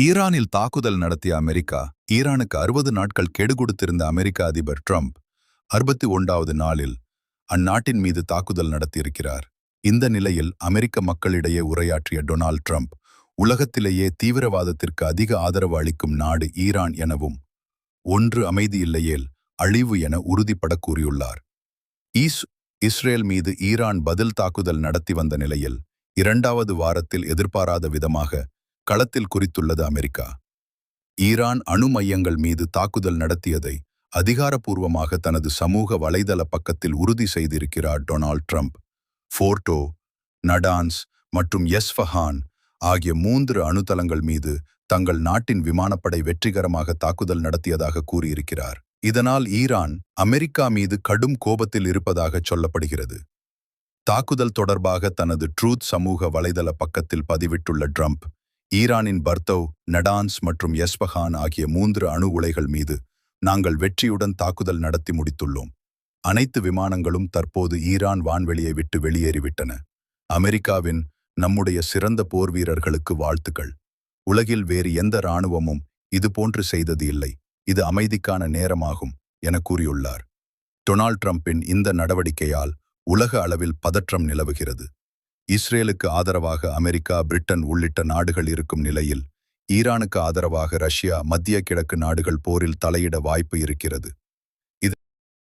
ஈரானில் தாக்குதல் நடத்திய அமெரிக்கா ஈரானுக்கு அறுபது நாட்கள் கெடு கொடுத்திருந்த அமெரிக்க அதிபர் ட்ரம்ப் அறுபத்தி ஒன்றாவது நாளில் அந்நாட்டின் மீது தாக்குதல் நடத்தியிருக்கிறார். இந்த நிலையில் அமெரிக்க மக்களிடையே உரையாற்றிய டொனால்ட் ட்ரம்ப் உலகத்திலேயே தீவிரவாதத்திற்கு அதிக ஆதரவு அளிக்கும் நாடு ஈரான் எனவும் ஒன்று அமைதி இல்லையேல் அழிவு என உறுதிப்பட கூறியுள்ளார். ஈஸ் இஸ்ரேல் மீது ஈரான் பதில் தாக்குதல் நடத்தி வந்த நிலையில் இரண்டாவது வாரத்தில் எதிர்பாராத விதமாக களத்தில் குறித்துள்ளது அமெரிக்கா. ஈரான் அணு மையங்கள் மீது தாக்குதல் நடத்தியதை அதிகாரப்பூர்வமாக தனது சமூக வலைதள பக்கத்தில் உறுதி செய்திருக்கிறார் டொனால்ட் ட்ரம்ப். ஃபோர்டோ நடான்ஸ் மற்றும் எஸ்ஃபஹான் ஆகிய மூன்று அணுதளங்கள் மீது தங்கள் நாட்டின் விமானப்படை வெற்றிகரமாக தாக்குதல் நடத்தியதாக கூறியிருக்கிறார். இதனால் ஈரான் அமெரிக்கா மீது கடும் கோபத்தில் இருப்பதாக சொல்லப்படுகிறது. தாக்குதல் தொடர்பாக தனது ட்ரூத் சமூக வலைதள பக்கத்தில் பதிவிட்டுள்ள ட்ரம்ப் ஈரானின் பர்தவ் நடான்ஸ் மற்றும் எஸ்பஹான் ஆகிய மூன்று அணு உலைகள் மீது நாங்கள் வெற்றியுடன் தாக்குதல் நடத்தி முடித்துள்ளோம். அனைத்து விமானங்களும் தற்போது ஈரான் வான்வெளியை விட்டு வெளியேறிவிட்டன. அமெரிக்காவின் நம்முடைய சிறந்த போர் வீரர்களுக்கு வாழ்த்துக்கள். உலகில் வேறு எந்த இராணுவமும் இதுபோன்று செய்தது இல்லை. இது அமைதிக்கான நேரமாகும் என கூறியுள்ளார். டொனால்ட் ட்ரம்பின் இந்த நடவடிக்கையால் உலக அளவில் பதற்றம் நிலவுகிறது. இஸ்ரேலுக்கு ஆதரவாக அமெரிக்கா பிரிட்டன் உள்ளிட்ட நாடுகள் இருக்கும் நிலையில் ஈரானுக்கு ஆதரவாக ரஷ்யா மத்திய கிழக்கு நாடுகள் போரில் தலையிட வாய்ப்பு இருக்கிறது.